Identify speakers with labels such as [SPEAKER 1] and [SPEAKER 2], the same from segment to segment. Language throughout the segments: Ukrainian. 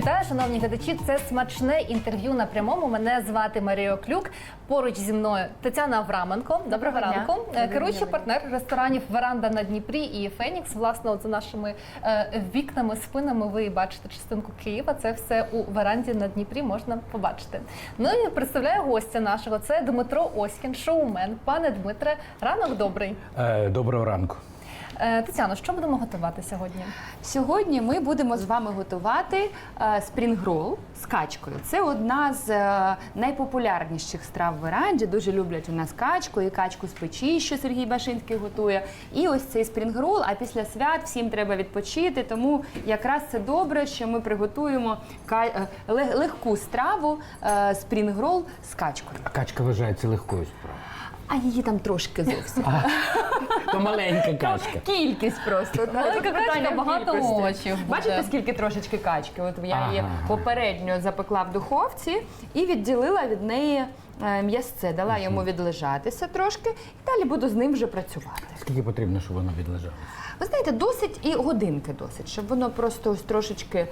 [SPEAKER 1] Вітаю, шановні глядачі. Це смачне інтерв'ю на прямому. Мене звати Марія Клюк. Поруч зі мною Тетяна Авраменко. Доброго,
[SPEAKER 2] Доброго дня.
[SPEAKER 1] ранку. Е, Керуючий партнер ресторанів Веранда на Дніпрі і Фенікс. Власне, от за нашими е, вікнами, спинами ви бачите частинку Києва. Це все у веранді на Дніпрі можна побачити. Ну і представляю гостя нашого. Це Дмитро Оськін, шоумен. Пане Дмитре, ранок добрий.
[SPEAKER 3] Е, Доброго ранку.
[SPEAKER 1] Е, Тетяно, що будемо готувати сьогодні?
[SPEAKER 2] Сьогодні ми будемо з вами готувати е, спрінгрол з качкою. Це одна з е, найпопулярніших страв в веранді. Дуже люблять у нас качку і качку з печі, що Сергій Башинський готує. І ось цей спрінгрол. А після свят всім треба відпочити. Тому якраз це добре, що ми приготуємо легку страву спрінгрол з качкою.
[SPEAKER 3] А качка вважається легкою справою.
[SPEAKER 2] А її там трошки зовсім.
[SPEAKER 3] То маленька качка.
[SPEAKER 2] Кількість просто.
[SPEAKER 1] Маленька качка, багато овочів.
[SPEAKER 2] Бачите, скільки трошечки качки? От я її
[SPEAKER 3] Ага.
[SPEAKER 2] попередньо запекла в духовці і відділила від неї е, м'ясце, дала йому відлежатися трошки, і далі буду з ним вже працювати.
[SPEAKER 3] Скільки потрібно, щоб воно відлежало?
[SPEAKER 2] Ви знаєте, досить і годинки досить, щоб воно просто ось трошечки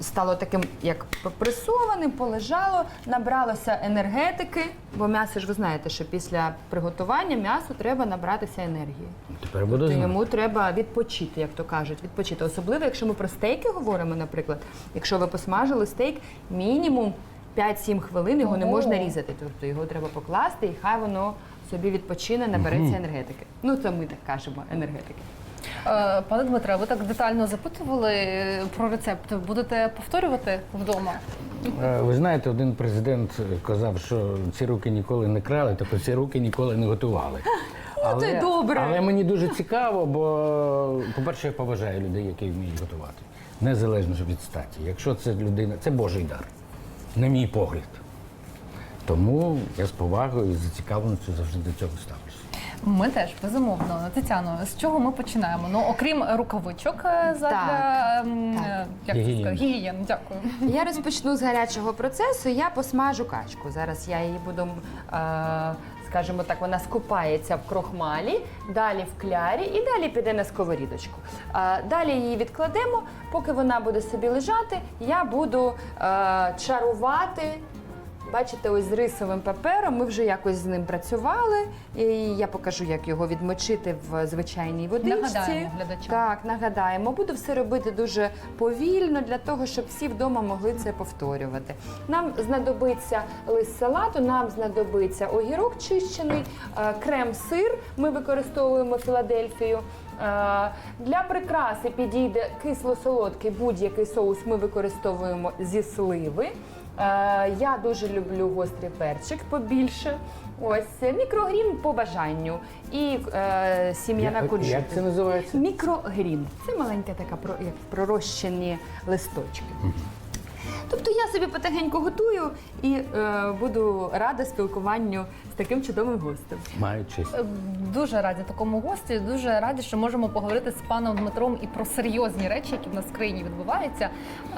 [SPEAKER 2] стало таким, як пресованим, полежало, набралося енергетики, бо м'ясо ж ви знаєте, що після приготування м'ясу треба набратися енергії.
[SPEAKER 3] Тепер буду
[SPEAKER 2] То
[SPEAKER 3] знати.
[SPEAKER 2] йому треба відпочити, як то кажуть, відпочити. Особливо, якщо ми про стейки говоримо, наприклад, якщо ви посмажили стейк, мінімум 5-7 хвилин його не можна різати. Тобто його треба покласти, і хай воно собі відпочине, набереться енергетики. Ну це ми так кажемо, енергетики.
[SPEAKER 1] Е, Пане Дмитре, ви так детально запитували е, про рецепт. Будете повторювати вдома?
[SPEAKER 3] Е, Ви знаєте, один президент казав, що ці руки ніколи не крали, тобто ці руки ніколи не готували.
[SPEAKER 2] то й добре.
[SPEAKER 3] Але мені дуже цікаво, бо, по-перше, я поважаю людей, які вміють готувати. Незалежно від статі. Якщо це людина, це Божий дар, на мій погляд. Тому я з повагою і зацікавленістю завжди до цього ставлюся.
[SPEAKER 1] Ми теж безумовно. Тетяно, з чого ми починаємо? Ну окрім рукавичок е, задля ем, як це
[SPEAKER 3] Гігієни.
[SPEAKER 1] сказати? гігієни. Дякую.
[SPEAKER 2] Я розпочну з гарячого процесу. Я посмажу качку. Зараз я її буду, е, скажімо так, вона скупається в крохмалі, далі в клярі і далі піде на сковорідочку. Е, Далі її відкладемо. Поки вона буде собі лежати, я буду е, чарувати. Бачите, ось з рисовим папером ми вже якось з ним працювали. І я покажу, як його відмочити в звичайній водичці.
[SPEAKER 1] Нагадаємо глядачам.
[SPEAKER 2] Так, нагадаємо. Буду все робити дуже повільно для того, щоб всі вдома могли це повторювати. Нам знадобиться лист салату, нам знадобиться огірок чищений, е, крем-сир. Ми використовуємо Філадельфію. Е, Для прикраси підійде кисло-солодкий будь-який соус. Ми використовуємо зі сливи. Е, Я дуже люблю гострий перчик побільше. Ось мікрогрін по бажанню і е, сім'яна куджута.
[SPEAKER 3] як це називається?
[SPEAKER 2] Мікрогрін. Це маленька така про- як пророщені листочки. Тобто я собі потихеньку готую і е, буду рада спілкуванню з таким чудовим гостем.
[SPEAKER 3] Маю честь.
[SPEAKER 1] Е, Дуже раді такому гості. Дуже раді, що можемо поговорити з паном Дмитром і про серйозні речі, які в нас в країні відбуваються.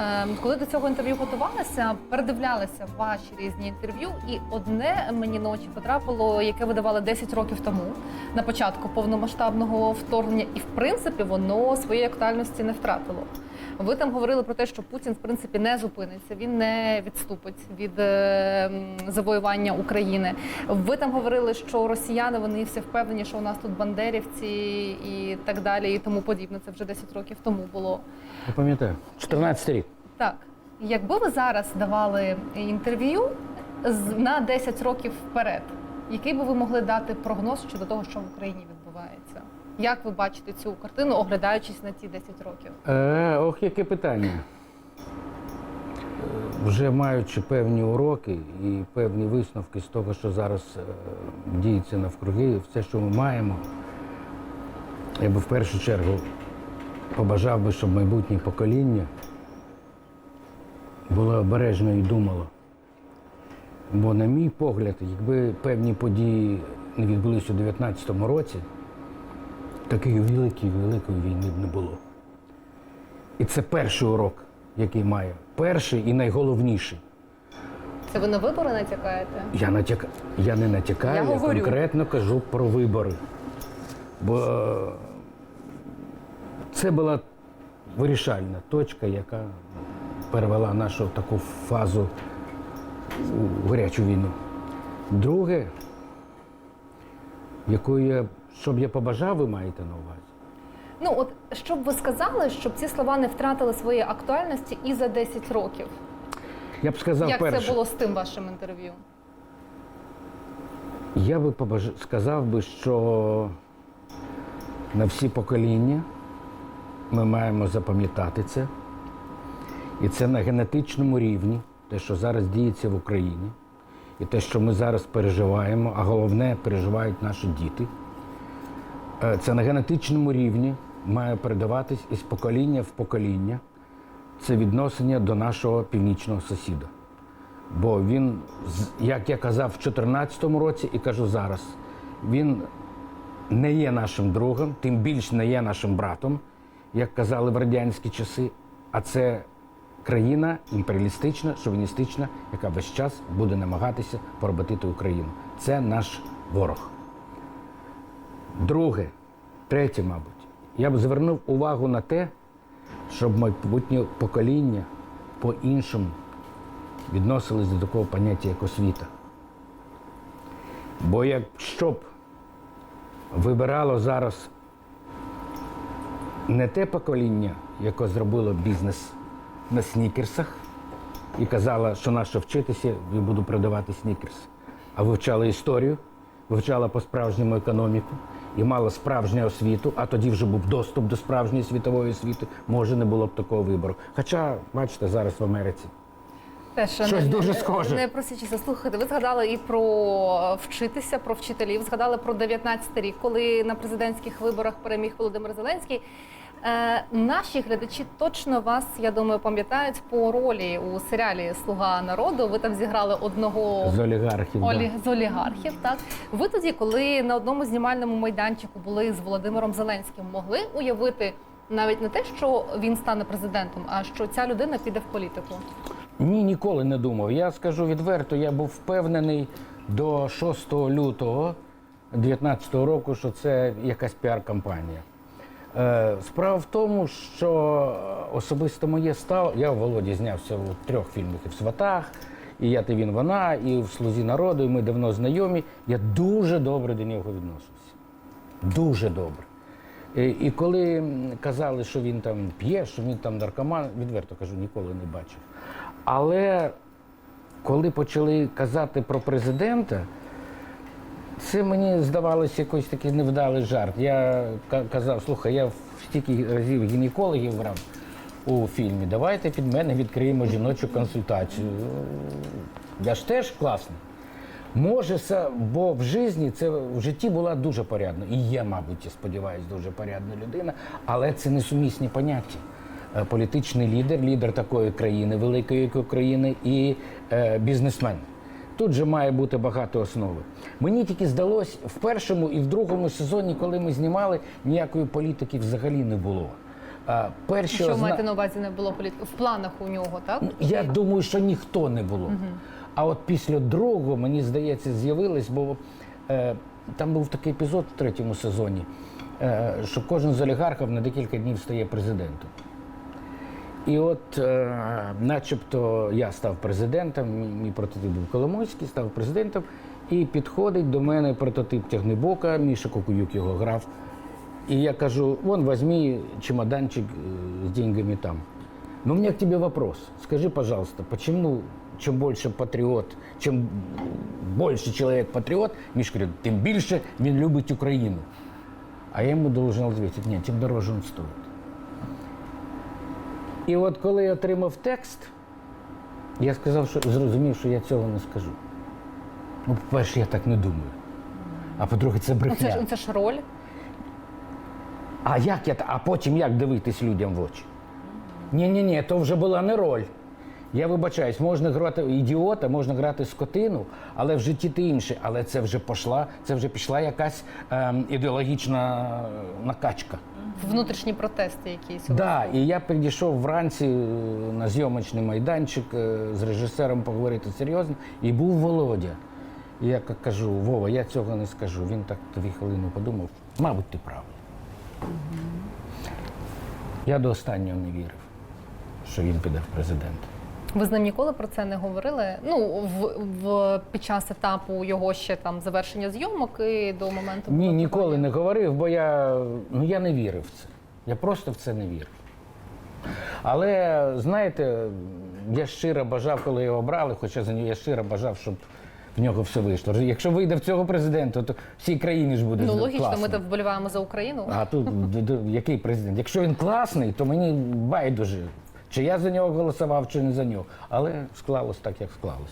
[SPEAKER 1] Е, Коли до цього інтерв'ю готувалася, передивлялася ваші різні інтерв'ю, і одне мені на очі потрапило, яке ви давали 10 років тому на початку повномасштабного вторгнення, і в принципі воно своєї актуальності не втратило. Ви там говорили про те, що Путін в принципі не зупиниться, він не відступить від е, завоювання України. Ви там говорили, що росіяни вони всі впевнені, що у нас тут бандерівці і так далі, і тому подібне. Це вже 10 років тому було.
[SPEAKER 3] Я пам'ятаю. 14 рік.
[SPEAKER 1] Так, якби ви зараз давали інтерв'ю з- на 10 років вперед, який би ви могли дати прогноз щодо того, що в Україні відбувається? Як ви бачите цю картину, оглядаючись на ті 10 років?
[SPEAKER 3] Е, ох, яке питання. Е, Вже маючи певні уроки і певні висновки з того, що зараз е, діється навкруги, все, що ми маємо, я би в першу чергу побажав би, щоб майбутнє покоління було обережно і думало. Бо, на мій погляд, якби певні події не відбулися у 2019 році, такої великої великої війни не було. І це перший урок, який має. Перший і найголовніший.
[SPEAKER 1] Це ви на вибори натякаєте?
[SPEAKER 3] Я натяка... я не натякаю,
[SPEAKER 2] Я
[SPEAKER 3] я, конкретно кажу про вибори. Бо е, це була вирішальна точка, яка перевела нашу таку фазу у гарячу війну. Друге, яку я, щоб я побажав, ви маєте на увазі.
[SPEAKER 1] Ну от що б ви сказали, щоб ці слова не втратили своєї актуальності і за 10 років?
[SPEAKER 3] Я б сказав
[SPEAKER 1] Як
[SPEAKER 3] перше.
[SPEAKER 1] це було з тим вашим інтерв'ю?
[SPEAKER 3] Я би побаж... сказав би, що на всі покоління ми маємо запам'ятати це. І це на генетичному рівні, те, що зараз діється в Україні, і те, що ми зараз переживаємо, а головне переживають наші діти. Е, Це на генетичному рівні має передаватись із покоління в покоління. Це відношення до нашого північного сусіда. Бо він, як я казав в 2014 році і кажу зараз, він не є нашим другом, тим більше не є нашим братом, як казали в радянські часи. А це країна імперіалістична, шовіністична, яка весь час буде намагатися поработити Україну. Це наш ворог. Друге, третє, мабуть, я б звернув увагу на те, щоб майбутнє покоління по-іншому відносились до такого поняття, як освіта. Бо якщо б вибирало зараз не те покоління, яке зробило бізнес на снікерсах і казало, що наше вчитися, я буду продавати снікерс, а вивчала історію, вивчала по-справжньому економіку і мала справжню освіту, а тоді вже був доступ до справжньої світової освіти, може не було б такого вибору. Хоча, бачите, зараз в Америці
[SPEAKER 1] Теж
[SPEAKER 3] Щось дуже схоже.
[SPEAKER 1] Не просячи заслухати. ви згадали і про вчитися, про вчителів. Згадали про 19 рік, коли на президентських виборах переміг Володимир Зеленський. Е, наші глядачі точно вас, я думаю, пам'ятають по ролі у серіалі Слуга народу. Ви там зіграли одного
[SPEAKER 3] з олігархів. да.
[SPEAKER 1] З олігархів. Так ви тоді, коли на одному знімальному майданчику були з Володимиром Зеленським, могли уявити навіть не те, що він стане президентом, а що ця людина піде в політику.
[SPEAKER 3] Ні, ніколи не думав. Я скажу відверто, я був впевнений до 6 лютого 2019 року, що це якась піар-кампанія. Е, Справа в тому, що особисто моє став. Я Володі знявся у трьох фільмах і в Сватах, і я ти він вона, і в Слузі народу, і ми давно знайомі. Я дуже добре до нього відносився. Дуже добре. І, і коли казали, що він там п'є, що він там наркоман, відверто кажу, ніколи не бачив. Але коли почали казати про президента, це мені здавалося якийсь такий невдалий жарт. Я казав, слухай, я стільки разів гінекологів брав у фільмі, давайте під мене відкриємо жіночу консультацію. Я ж теж класний. Може, бо в житті це в житті була дуже порядна. І є, мабуть, я сподіваюся, дуже порядна людина, але це несумісні поняття. Е, Політичний лідер, лідер такої країни, великої як України, і е, бізнесмен. Тут же має бути багато основи. Мені тільки здалось в першому і в другому сезоні, коли ми знімали, ніякої політики взагалі не було. А, перші
[SPEAKER 1] Що
[SPEAKER 3] озна-
[SPEAKER 1] маєте на увазі не було політики? В планах у нього, так?
[SPEAKER 3] я думаю, що ніхто не було. А от після другого, мені здається, з'явилось, бо е, там був такий епізод в третьому сезоні, е, що кожен з олігархів на декілька днів стає президентом. І от, е, начебто, я став президентом, мій, прототип був Коломойський, став президентом, і підходить до мене прототип Тягнебока, Міша Кокуюк його грав. И я кажу, вон возьми чемоданчик э, с деньгами там. Но у меня к тебе вопрос. Скажи, пожалуйста, почему чем больше патріот, чим більше чоловік патріот, Міш говорить, тим більше він любить Україну. А я йому должен відповідати, ні, тим дороже він стоїть. І от коли я отримав текст, я сказав, що зрозумів, що я цього не скажу. Ну, по-перше, я так не думаю. А по-друге, це
[SPEAKER 1] Ну,
[SPEAKER 3] брехня.
[SPEAKER 1] це ж це ж роль.
[SPEAKER 3] А як я а потім як дивитись людям в очі? Ні, ні, ні, то вже була не роль. Я вибачаюсь, можна грати ідіота, можна грати скотину, але в житті ти інше. Але це вже пішла, це вже пішла якась ем, ідеологічна е, накачка.
[SPEAKER 1] Внутрішні протести якісь. вас.
[SPEAKER 3] Да, і я підійшов вранці е, на зйомочний майданчик е, з режисером поговорити серйозно, і був Володя. І я кажу, Вова, я цього не скажу. Він так дві хвилини подумав, мабуть, ти правий. Я до останнього не вірив, що він піде в президенти.
[SPEAKER 1] Ви з ним ніколи про це не говорили? Ну в, в під час етапу його ще там завершення зйомок і до моменту
[SPEAKER 3] Ні,
[SPEAKER 1] коли-
[SPEAKER 3] ніколи не говорив, бо я, ну, я не вірив в це. Я просто в це не вірив. Але знаєте, я щиро бажав, коли його обрали, хоча за нього я щиро бажав, щоб в нього все вийшло. Якщо вийде в цього президента, то всій країні ж буде
[SPEAKER 1] Ну логічно,
[SPEAKER 3] класно.
[SPEAKER 1] ми так вболіваємо за Україну.
[SPEAKER 3] А тут який президент? Якщо він класний, то мені байдуже, чи я за нього голосував, чи не за нього. Але склалось так, як склалось.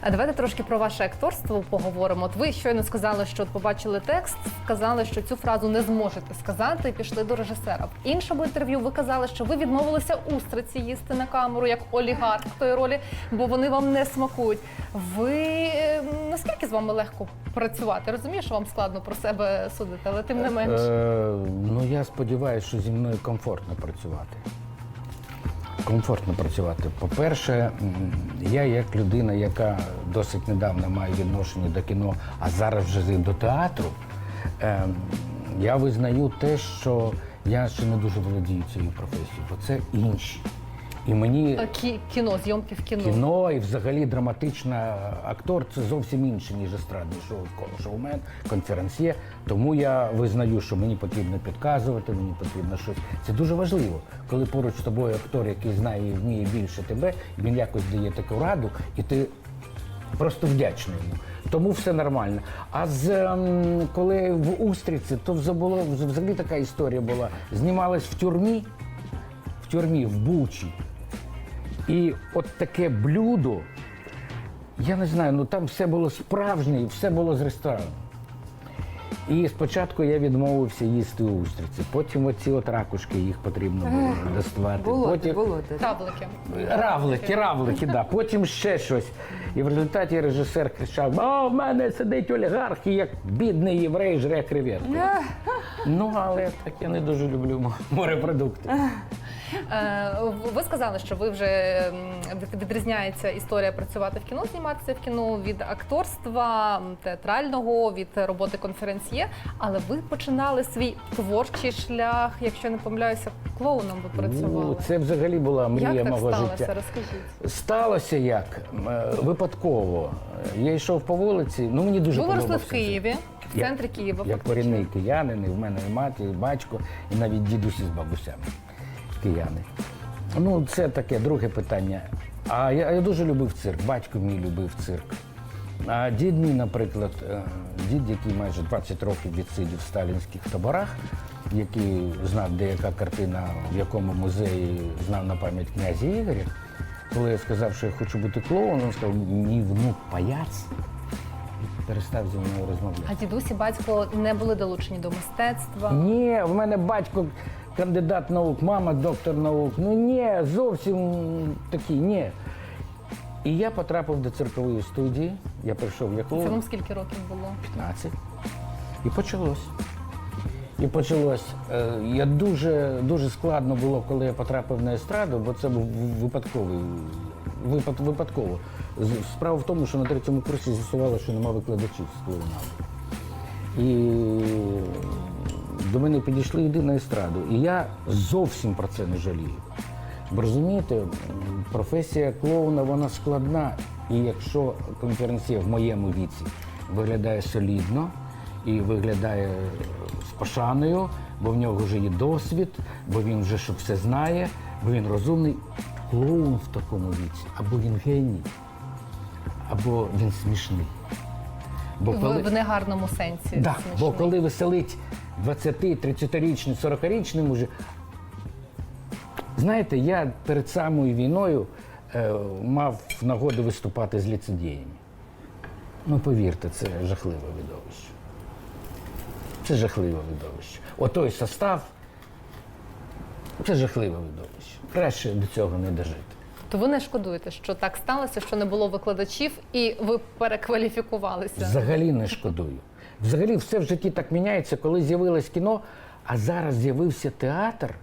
[SPEAKER 1] А давайте трошки про ваше акторство поговоримо. От ви щойно сказали, що побачили текст, сказали, що цю фразу не зможете сказати, і пішли до режисера. В іншому інтерв'ю ви казали, що ви відмовилися устриці їсти на камеру як олігарх в тої ролі, бо вони вам не смакують. Ви е, наскільки з вами легко працювати? Розумію, що вам складно про себе судити, але тим не менш.
[SPEAKER 3] Е, ну я сподіваюся, що зі мною комфортно працювати. Комфортно працювати. По-перше, я як людина, яка досить недавно має відношення до кіно, а зараз вже до театру, е, я визнаю те, що я ще не дуже володію цією професією, бо це інші. І мені
[SPEAKER 1] кі- Кіно, зйомки в кіно.
[SPEAKER 3] Кіно і взагалі драматична актор це зовсім інше, ніж естрадний шоу, шоумен, конференсьє. Тому я визнаю, що мені потрібно підказувати, мені потрібно щось. Це дуже важливо, коли поруч з тобою актор, який знає і вміє більше тебе, він якось дає таку раду, і ти просто вдячний йому. Тому все нормально. А з ем, коли в Устриці, то вже було взагалі така історія була. Знімалась в тюрмі, в тюрмі, в Бучі. І от таке блюдо, я не знаю, ну там все було справжнє, і все було з ресторану. І спочатку я відмовився їсти устриці. Потім оці от ракушки, їх потрібно було доставати.
[SPEAKER 2] Було,
[SPEAKER 3] Потім...
[SPEAKER 2] було. те.
[SPEAKER 1] Тавлики.
[SPEAKER 3] Равлики, равлики, да. Потім ще щось. І в результаті режисер кричав: О, в мене сидить олігарх, і як бідний єврей жре креветку. Ну, але так я не дуже люблю мо- морепродукти.
[SPEAKER 1] Е, Ви сказали, що ви вже відрізняється історія працювати в кіно, зніматися в кіно від акторства театрального, від роботи конференсьє. Але ви починали свій творчий шлях, якщо не помиляюся, клоуном ви працювали.
[SPEAKER 3] Ну, це взагалі була мрія
[SPEAKER 1] Як так
[SPEAKER 3] мого
[SPEAKER 1] сталося?
[SPEAKER 3] життя.
[SPEAKER 1] Розкажіть.
[SPEAKER 3] Сталося як? Е, Випадково. Я йшов по вулиці, ну мені дуже
[SPEAKER 1] Ви виросли
[SPEAKER 3] подобався
[SPEAKER 1] в Києві, в центрі Києва.
[SPEAKER 3] Як корінний киянин, і в мене і мати, і батько, і навіть дідусі з бабусями кияни. Ну, це таке друге питання. А я, я дуже любив цирк, батько мій любив цирк. А дід мій, наприклад, е, дід, який майже 20 років відсидів в сталінських таборах, який знав, де яка картина, в якому музеї знав на пам'ять князя Ігоря. Коли я сказав, що я хочу бути клоуном, він сказав, мій внук паяць перестав зі мною розмовляти.
[SPEAKER 1] А дідусь і батько не були долучені до мистецтва.
[SPEAKER 3] Ні, в мене батько кандидат наук, мама доктор наук. Ну ні, зовсім такі, ні. І я потрапив до циркової студії. Я прийшов як
[SPEAKER 1] Це вам скільки років було?
[SPEAKER 3] 15. І почалось. І почалось. Е, Я дуже, дуже складно було, коли я потрапив на естраду, бо це був випадковий. Випад, випадково. Справа в тому, що на третьому курсі з'ясувало, що нема викладачів з клоунади. І до мене підійшли йди на естраду. І я зовсім про це не жалію. Бо розумієте, професія клоуна вона складна. І якщо конференція в моєму віці виглядає солідно і виглядає з пошаною, бо в нього вже є досвід, бо він вже щоб все знає, бо він розумний, клоун в такому віці, або він геній, або він смішний. Бо
[SPEAKER 1] В, в негарному сенсі.
[SPEAKER 3] Да,
[SPEAKER 1] смішний.
[SPEAKER 3] бо коли веселить 20, 30-річний, 40-річний мужик. Знаєте, я перед самою війною е, мав нагоду виступати з ліцедіями. Ну, повірте, це жахливе видовище. Це жахливе видовище. Отой состав це жахливе видовище. Краще до цього не дожити.
[SPEAKER 1] То ви не шкодуєте, що так сталося, що не було викладачів, і ви перекваліфікувалися.
[SPEAKER 3] Взагалі не шкодую. Взагалі все в житті так міняється, коли з'явилось кіно, а зараз з'явився театр.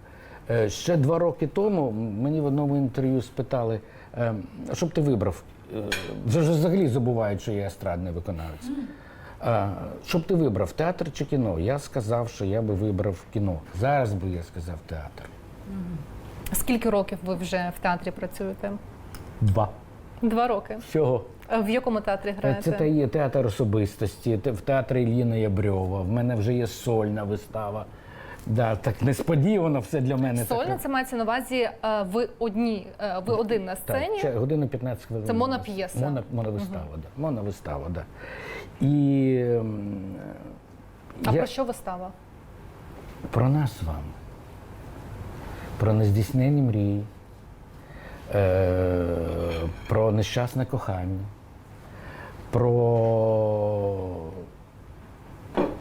[SPEAKER 3] Е, Ще два роки тому мені в одному інтерв'ю спитали, е, що б ти вибрав? Е, взагалі забувають, що я естрадний виконавець. Що б ти вибрав, театр чи кіно? Я сказав, що я би вибрав кіно. Зараз би я сказав театр.
[SPEAKER 1] Скільки років ви вже в театрі працюєте?
[SPEAKER 3] Два.
[SPEAKER 1] Два роки.
[SPEAKER 3] Всього.
[SPEAKER 1] Е, В якому театрі граєте?
[SPEAKER 3] Це та є театр особистості, в театрі Ілліна Ябрьова. В мене вже є сольна вистава. Да, так несподівано все для мене.
[SPEAKER 1] Сольна
[SPEAKER 3] таке.
[SPEAKER 1] це мається на увазі е, ви одні, е, ви один на сцені.
[SPEAKER 3] ще годину 15 хвилин.
[SPEAKER 1] Це моноп'єса.
[SPEAKER 3] Моно, моновистава, да. Моновистава, да. І ем,
[SPEAKER 1] А
[SPEAKER 3] я,
[SPEAKER 1] про що вистава?
[SPEAKER 3] про нас з вами. Про нездійснені мрії, е, про нещасне кохання, про,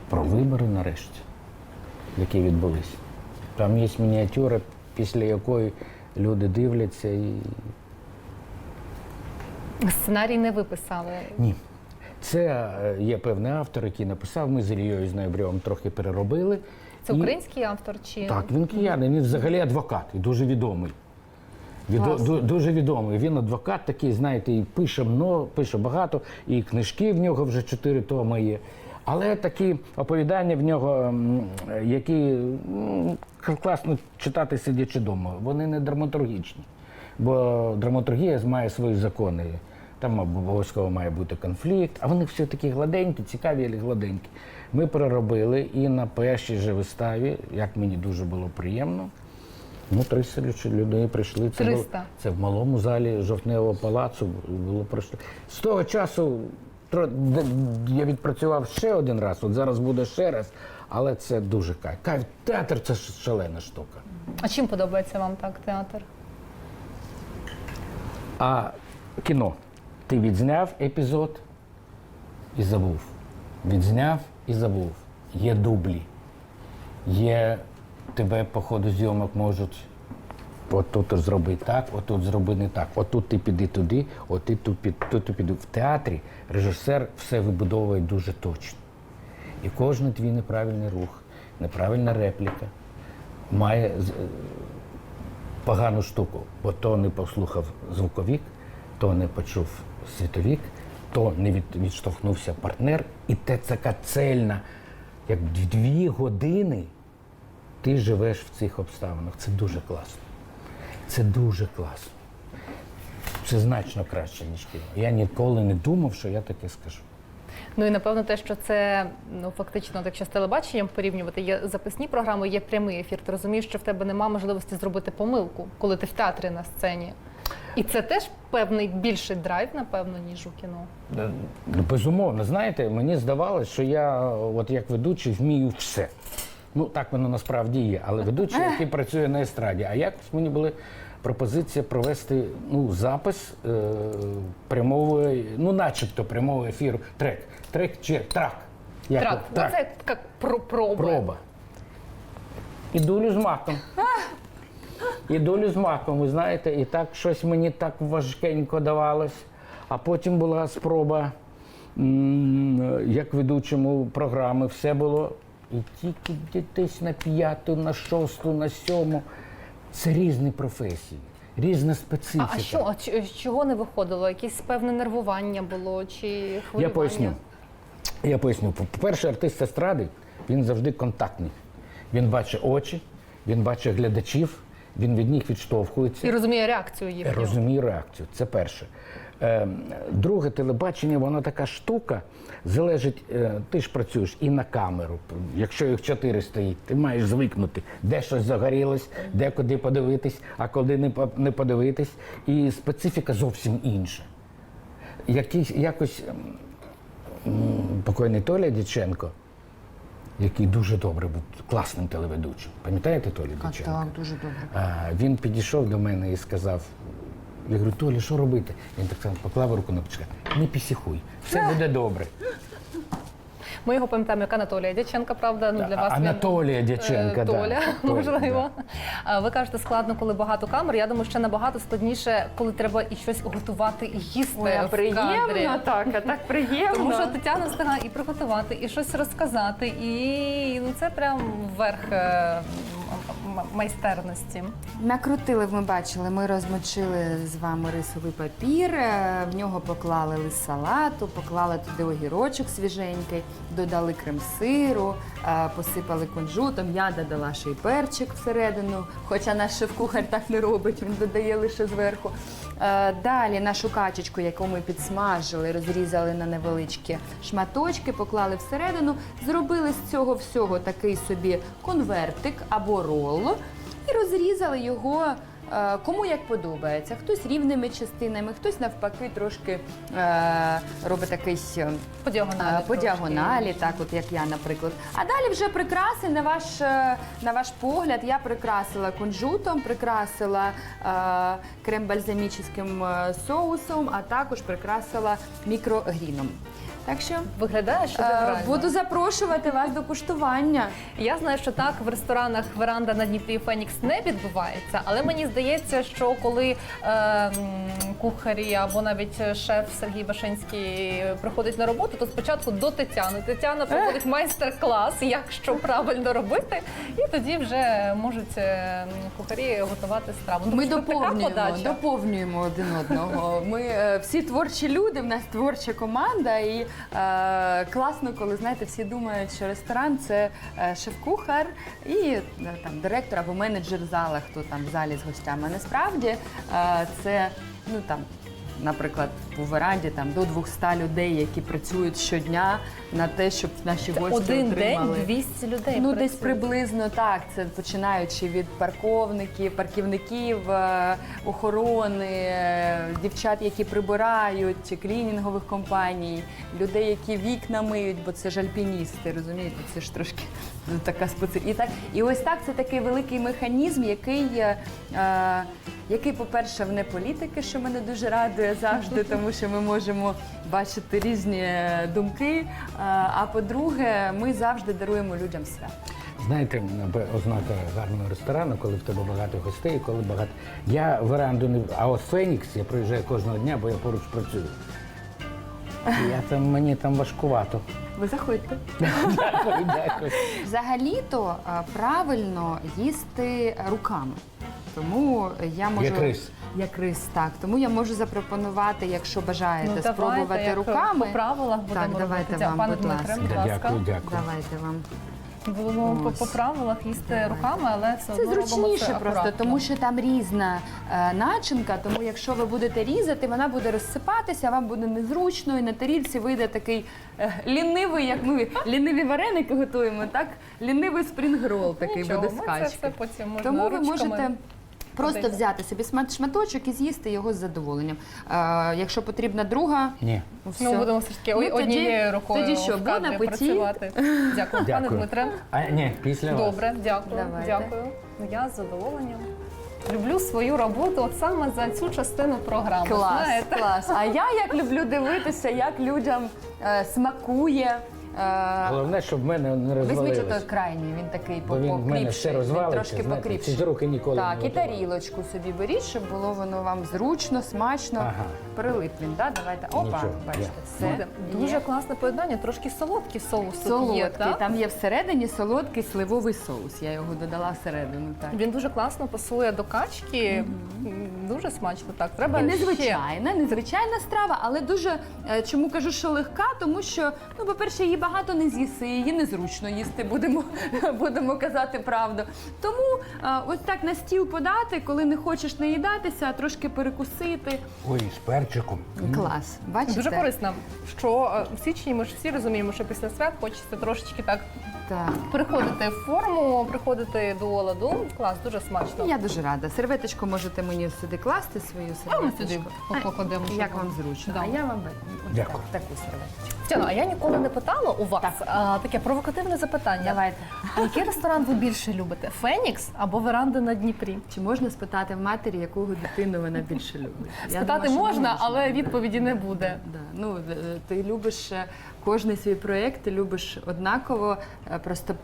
[SPEAKER 3] про вибори нарешті, які відбулись. Там є мініатюра, після якої люди дивляться і
[SPEAKER 1] Сценарій не ви писали.
[SPEAKER 3] Ні. Це е, є певний автор, який написав. Ми з Ілією з Ноябрьовим трохи переробили.
[SPEAKER 1] Це
[SPEAKER 3] І-
[SPEAKER 1] український автор чи
[SPEAKER 3] Так, він киянин, він взагалі адвокат і дуже відомий. Відо, ду- дуже відомий. Він адвокат такий, знаєте, і пише мно, пише багато, і книжки в нього вже чотири томи є. Але такі оповідання в нього, які класно читати сидячи вдома, вони не драматургічні. Бо драматургія має свої закони. Там обов'язково має бути конфлікт, а вони все такі гладенькі, цікаві, але гладенькі. Ми переробили і на першій же виставі, як мені дуже було приємно. Ну, 300 люч- людей прийшли. Це, було-
[SPEAKER 1] 300.
[SPEAKER 3] це в малому залі жовтневого палацу було пройшло. З того часу я відпрацював ще один раз, от зараз буде ще раз, але це дуже кайф. Кайф, театр це шалена штука.
[SPEAKER 1] а чим подобається вам так театр?
[SPEAKER 3] А кіно. Ти відзняв епізод і забув. Відзняв і забув. Є дублі. Є тебе по ходу зйомок можуть. Отут зроби так, отут зроби не так. Отут ти піди туди, отут тут під тут піди. В театрі режисер все вибудовує дуже точно. І кожен твій неправильний рух, неправильна репліка має погану штуку, бо то не послухав звуковік, то не почув світовік, то не від, відштовхнувся партнер, і це така цельна, як дві години ти живеш в цих обставинах. Це дуже класно. Це дуже класно. Це значно краще, ніж кіно. Я ніколи не думав, що я таке скажу.
[SPEAKER 1] Ну і напевно те, що це ну фактично, якщо з телебаченням порівнювати, є записні програми, є прямий ефір. Ти розумієш, що в тебе нема можливості зробити помилку, коли ти в театрі на сцені. І це теж певний більший драйв, напевно, ніж у кіно.
[SPEAKER 3] Ну, Безумовно, знаєте, мені здавалось, що я, от як ведучий, вмію все. Ну, так воно насправді є, але ведучий, який працює на естраді. А якось мені були пропозиція провести ну, запис е, прямого, ну, начебто прямого ефіру. Трек. Трек чи трак. Як
[SPEAKER 1] Трак,
[SPEAKER 3] от?
[SPEAKER 1] ну це як про.
[SPEAKER 3] Проба. І долю з маком. І долю з маком, ви знаєте, і так щось мені так важкенько давалось. А потім була спроба, як ведучому програми, все було. І тільки десь на п'яту, на шосту, на сьому. Це різні професії, різна
[SPEAKER 1] А,
[SPEAKER 3] специфіка.
[SPEAKER 1] а що, а чого не виходило? Якесь певне нервування було чи хвилювання?
[SPEAKER 3] Я поясню. Я поясню. По-перше, артист естради він завжди контактний. Він бачить очі, він бачить глядачів, він від них відштовхується.
[SPEAKER 1] І розуміє реакцію їхню.
[SPEAKER 3] Розумію реакцію. Це перше. Е, друге, телебачення, воно така штука. Залежить, е, ти ж працюєш і на камеру. Якщо їх чотири стоїть, ти маєш звикнути, де щось загорілось, де куди подивитись, а куди не подивитись. І специфіка зовсім інша. Якийсь, якось покойний Толя Дяченко, який дуже добре був, класним телеведучим. Пам'ятаєте Толі Дяченко?
[SPEAKER 2] Так, дуже добре.
[SPEAKER 3] А, він підійшов до мене і сказав: я говорю, Толі, що робити? Він так само поклав руку на плече. Не пісіхуй, все буде добре.
[SPEAKER 1] Ми його пам'ятаємо як Анатолія Дяченка, правда? Ну, для вас
[SPEAKER 3] Анатолія
[SPEAKER 1] е,
[SPEAKER 3] Дяченка.
[SPEAKER 1] Толя, можливо. Ви кажете, складно, коли багато камер. Я думаю, ще набагато складніше, коли треба і щось готувати і їсти
[SPEAKER 2] Ой, а
[SPEAKER 1] в кадрі.
[SPEAKER 2] приємно так, а так приємно.
[SPEAKER 1] Тому що Тетяна встигає і приготувати, і щось розказати, і ну це прям верх е, майстерності.
[SPEAKER 2] Накрутили, ми бачили, ми розмочили з вами рисовий папір, е, в нього поклали лист салату, поклали туди огірочок свіженький, додали крем-сиру, е, посипали кунжутом, я додала ще й перчик всередину, хоча наш шеф-кухар так не робить, він додає лише зверху. Е, Далі нашу качечку, яку ми підсмажили, розрізали на невеличкі шматочки, поклали всередину, зробили з цього всього такий собі конвертик або рол і розрізали його. Е, Кому як подобається, хтось рівними частинами, хтось навпаки трошки е, робить такий е,
[SPEAKER 1] По діагоналі.
[SPEAKER 2] Е, По діагоналі, так от як я, наприклад. А далі вже прикраси на ваш, на ваш погляд. Я прикрасила кунжутом, прикрасила е, крем-бальзамічним е, соусом, а також прикрасила мікрогріном. Так що
[SPEAKER 1] Виглядає
[SPEAKER 2] е, буду запрошувати вас до куштування.
[SPEAKER 1] Я знаю, що так в ресторанах веранда на Дніпрі Фенікс не відбувається, але мені здається, що коли е, м, кухарі або навіть шеф Сергій Башинський приходить на роботу, то спочатку до Тетяни. Тетяна проводить майстер-клас, як що правильно робити, і тоді вже можуть е, кухарі готувати страву.
[SPEAKER 2] Ми
[SPEAKER 1] що така
[SPEAKER 2] доповнюємо,
[SPEAKER 1] подача.
[SPEAKER 2] доповнюємо один одного. Ми е, всі творчі люди, в нас творча команда, і е, класно, коли знаєте, всі думають, що ресторан це е, шеф-кухар і е, там директор або менеджер зала, хто там в залі з гостями. А насправді е, це ну там. Наприклад, у веранді там до 200 людей, які працюють щодня на те, щоб наші гості
[SPEAKER 1] Один
[SPEAKER 2] отримали.
[SPEAKER 1] день 200 людей.
[SPEAKER 2] Ну, десь приблизно так. Це починаючи від парковників, парківників, е, охорони, е, дівчат, які прибирають, клінінгових компаній, людей, які вікна миють, бо це ж альпіністи, розумієте, це ж трошки така специфіка. І так, і ось так це такий великий механізм, який. е, е, який, по-перше, вне політики, що мене дуже радує завжди, тому що ми можемо бачити різні е, думки. Е, А по-друге, ми завжди даруємо людям свято.
[SPEAKER 3] Знаєте, ознака гарного ресторану, коли в тебе багато гостей, коли багато. Я веранду не а от Фенікс я приїжджаю кожного дня, бо я поруч працюю. Я там мені там важкувато.
[SPEAKER 2] Ви заходьте.
[SPEAKER 3] Дякую, дякую.
[SPEAKER 2] Взагалі-то е, правильно їсти руками. Тому я можу
[SPEAKER 3] Як рис.
[SPEAKER 2] Як рис, так. Тому я можу запропонувати, якщо бажаєте,
[SPEAKER 1] Ну, давайте,
[SPEAKER 2] спробувати
[SPEAKER 1] як
[SPEAKER 2] руками.
[SPEAKER 1] По правилах будемо
[SPEAKER 2] Так, давайте
[SPEAKER 1] робити.
[SPEAKER 2] вам,
[SPEAKER 1] Пане
[SPEAKER 2] будь
[SPEAKER 1] Дмитре,
[SPEAKER 2] ласка.
[SPEAKER 1] будь ласка.
[SPEAKER 3] Дякую, дякую.
[SPEAKER 2] Давайте вам.
[SPEAKER 1] Будемо по,
[SPEAKER 2] Ось.
[SPEAKER 1] по правилах їсти
[SPEAKER 2] Давайте.
[SPEAKER 1] руками, але все
[SPEAKER 2] Це
[SPEAKER 1] одно робимо
[SPEAKER 2] зручніше просто,
[SPEAKER 1] акуратно.
[SPEAKER 2] тому що там різна е, начинка. Тому якщо ви будете різати, вона буде розсипатися, вам буде незручно, і на тарілці вийде такий е, лінивий, як ми ліниві вареники готуємо, так лінивий спрінгрол такий
[SPEAKER 1] Нічого,
[SPEAKER 2] буде
[SPEAKER 1] ми
[SPEAKER 2] з
[SPEAKER 1] це
[SPEAKER 2] качки.
[SPEAKER 1] все потім можна
[SPEAKER 2] Тому ви
[SPEAKER 1] ручками.
[SPEAKER 2] можете. Просто
[SPEAKER 1] подивитися.
[SPEAKER 2] взяти собі смат- шматочок і з'їсти його з задоволенням. Е, якщо потрібна друга,
[SPEAKER 3] Ні.
[SPEAKER 2] ну, все.
[SPEAKER 1] Ну, будемо все ж таки
[SPEAKER 2] Ну, тоді-
[SPEAKER 1] однією рукою
[SPEAKER 2] тоді що,
[SPEAKER 1] в
[SPEAKER 2] бон апетит.
[SPEAKER 1] працювати. Дякую, пане
[SPEAKER 3] Дякую.
[SPEAKER 1] Дмитре.
[SPEAKER 3] А ні, після вас.
[SPEAKER 1] Добре, дякую.
[SPEAKER 2] Давайте.
[SPEAKER 1] Дякую. Ну, Я з задоволенням. Люблю свою роботу от саме за цю частину програми.
[SPEAKER 2] Клас,
[SPEAKER 1] Знаєте?
[SPEAKER 2] клас. А я як люблю дивитися, як людям е, смакує. Е,
[SPEAKER 3] Головне, щоб в мене не
[SPEAKER 2] Візьміть
[SPEAKER 3] розвалилося.
[SPEAKER 2] той крайній, він такий
[SPEAKER 3] Бо він в мене все
[SPEAKER 2] покріпший, він
[SPEAKER 3] розвалиться,
[SPEAKER 2] трошки
[SPEAKER 3] знаєте,
[SPEAKER 2] покріпший.
[SPEAKER 3] ці руки ніколи
[SPEAKER 2] Так,
[SPEAKER 3] не
[SPEAKER 2] і тарілочку собі беріть, щоб було воно вам зручно, смачно.
[SPEAKER 3] Ага.
[SPEAKER 2] Прилип він, да? Давайте. Опа,
[SPEAKER 3] Нічого,
[SPEAKER 2] бачите,
[SPEAKER 3] є.
[SPEAKER 2] все.
[SPEAKER 1] Дуже класне поєднання, трошки солодкий соус тут
[SPEAKER 2] Солодкий,
[SPEAKER 1] є, так?
[SPEAKER 2] там є всередині солодкий сливовий соус. Я його додала всередину. Так.
[SPEAKER 1] Він дуже класно пасує до качки. М, Дуже смачно так. Треба
[SPEAKER 2] І незвичайна, незвичайна страва, але дуже е, чому кажу, що легка, тому що ну, по-перше, її багато не з'їси, її незручно їсти, будемо, будемо казати правду. Тому е, ось так на стіл подати, коли не хочеш наїдатися, а трошки перекусити.
[SPEAKER 3] Ой, з перчиком.
[SPEAKER 2] Клас. Бачите?
[SPEAKER 1] Дуже корисно, що е, в січні ми ж всі розуміємо, що після свят хочеться трошечки так
[SPEAKER 2] Так.
[SPEAKER 1] приходити в форму, приходити до ладу. Клас, дуже смачно.
[SPEAKER 2] Я дуже рада. Серветочку можете мені сюди класти свою
[SPEAKER 1] А ми
[SPEAKER 2] серветочку.
[SPEAKER 1] покладемо. щоб
[SPEAKER 2] Як
[SPEAKER 1] вам-
[SPEAKER 2] зручно?
[SPEAKER 1] Да.
[SPEAKER 2] А я вам
[SPEAKER 3] Дякую.
[SPEAKER 2] так, таку серветочку.
[SPEAKER 1] Тетяно, а я ніколи не питала у вас а, таке провокативне запитання.
[SPEAKER 2] Давайте.
[SPEAKER 1] А який ресторан ви більше любите? Фенікс або веранда на Дніпрі?
[SPEAKER 2] Чи можна спитати в матері, яку дитину вона більше любить? Я
[SPEAKER 1] Спитати
[SPEAKER 2] думаю, що
[SPEAKER 1] можна, але відповіді не буде.
[SPEAKER 2] Да. Ну, е, ти любиш е, кожний свій проєкт, ти любиш однаково, е, просто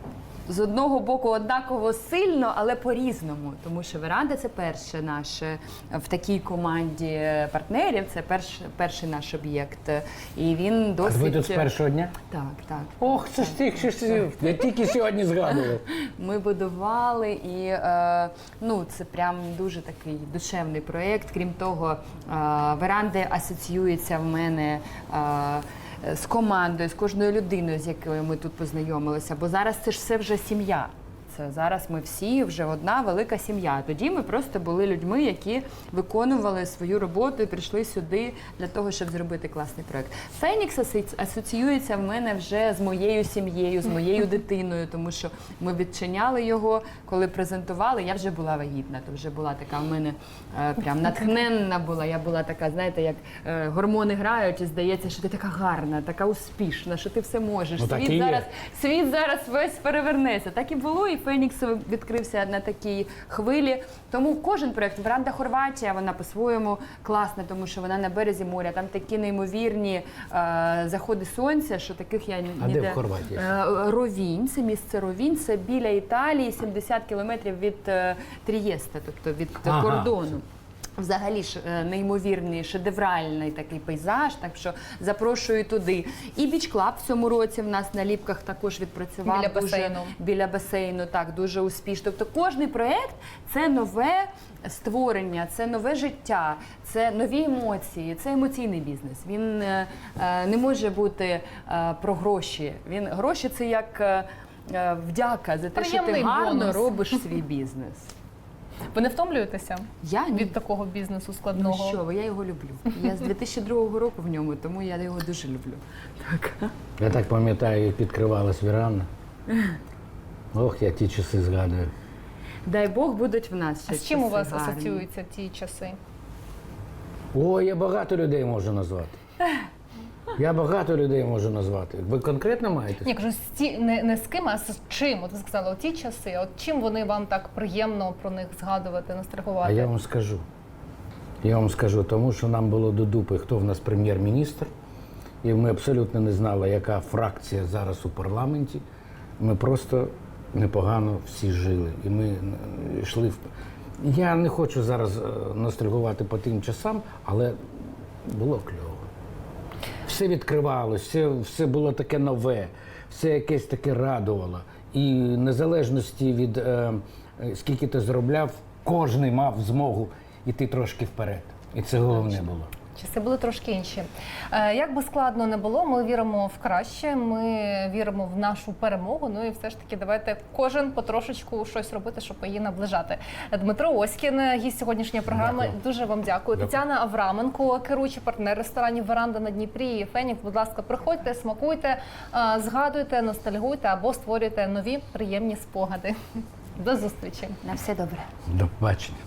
[SPEAKER 2] з одного боку однаково сильно, але по-різному. Тому що веранда це перше наше в такій команді партнерів. Це перш, перший наш об'єкт. І він
[SPEAKER 3] А
[SPEAKER 2] досить
[SPEAKER 3] ви тут з першого дня?
[SPEAKER 2] так, так.
[SPEAKER 3] Ох, це ж тих часів. Я тільки сьогодні згадував.
[SPEAKER 2] Ми будували і е, ну це прям дуже такий душевний проєкт. Крім того, е, веранди асоціюється в мене. Е, з командою, з кожною людиною, з якою ми тут познайомилися, бо зараз це ж все вже сім'я. Змінюється. Зараз ми всі вже одна велика сім'я. Тоді ми просто були людьми, які виконували свою роботу і прийшли сюди для того, щоб зробити класний проект. Фенікс асоціюється в мене вже з моєю сім'єю, з моєю дитиною, тому що ми відчиняли його, коли презентували. Я вже була вагітна, то вже була така в мене е, прям натхненна була. Я була така, знаєте, як е, гормони грають, і здається, що ти така гарна, така успішна, що ти все можеш.
[SPEAKER 3] Ну,
[SPEAKER 2] світ зараз світ зараз весь перевернеться. Так і було, і Фенікс відкрився на такій хвилі. Тому кожен проект Веранда Хорватія, вона по-своєму класна, тому що вона на березі моря. Там такі неймовірні е, заходи сонця, що таких я
[SPEAKER 3] А де
[SPEAKER 2] ніде.
[SPEAKER 3] в Хорватії?
[SPEAKER 2] Е, Ровінь, це місце Ровінь, це біля Італії, 70 кілометрів від е, Трієста, тобто від
[SPEAKER 3] Ага.
[SPEAKER 2] кордону. Взагалі ж е, неймовірний шедевральний такий пейзаж, так що запрошую туди. І біч клаб в цьому році в нас на ліпках також відпрацював
[SPEAKER 1] Біля
[SPEAKER 2] дуже-
[SPEAKER 1] басейну.
[SPEAKER 2] біля басейну, так дуже успішно. Тобто кожний проект це нове створення, це нове життя, це нові емоції, це емоційний бізнес. Він е, е, не може бути е, про гроші. Він гроші це як е, вдяка за те, що ти гарно
[SPEAKER 1] бонус.
[SPEAKER 2] робиш свій бізнес.
[SPEAKER 1] Ви не втомлюєтеся
[SPEAKER 2] Я ні.
[SPEAKER 1] від такого бізнесу
[SPEAKER 2] Ну
[SPEAKER 1] складного?
[SPEAKER 2] що ви, я його люблю. Я з 2002 року в ньому, тому я його дуже люблю. Так.
[SPEAKER 3] Я так пам'ятаю, як підкривалась віранна. Ох, я ті часи згадую.
[SPEAKER 2] Дай Бог будуть в нас ще
[SPEAKER 1] А з чим у
[SPEAKER 2] часи
[SPEAKER 1] вас
[SPEAKER 2] гарні.
[SPEAKER 1] асоціюються ті часи?
[SPEAKER 3] О, я багато людей можу назвати. Я багато людей можу назвати. Ви конкретно маєте?
[SPEAKER 1] Ні, кажу, з ті, не, не з ким, а з чим. От ви сказали, ті часи, от чим вони вам так приємно про них згадувати,
[SPEAKER 3] А я вам скажу. Я вам скажу, тому що нам було до дупи, хто в нас прем'єр-міністр, і ми абсолютно не знали, яка фракція зараз у парламенті. Ми просто непогано всі жили. І ми е, йшли в. Я не хочу зараз е, ностальгувати по тим часам, але було кльово. Все відкривалося, все, все було таке нове, все якесь таке радувало. І незалежності від е, скільки ти заробляв, кожен мав змогу йти трошки вперед. І це головне було.
[SPEAKER 1] Часи були трошки інші. Е, Як би складно не було, ми віримо в краще, ми віримо в нашу перемогу. Ну і все ж таки, давайте кожен потрошечку щось робити, щоб її наближати. Дмитро Оськін, гість сьогоднішньої програми.
[SPEAKER 3] Дякую.
[SPEAKER 1] Дуже вам дякую.
[SPEAKER 3] Дякую.
[SPEAKER 1] Тетяна Авраменко, керуючий партнер ресторанів Веранда на Дніпрі і Фенікс. Будь ласка, приходьте, смакуйте, е, згадуйте, ностальгуйте або створюйте нові приємні спогади. До зустрічі.
[SPEAKER 2] На все добре.
[SPEAKER 3] До побачення.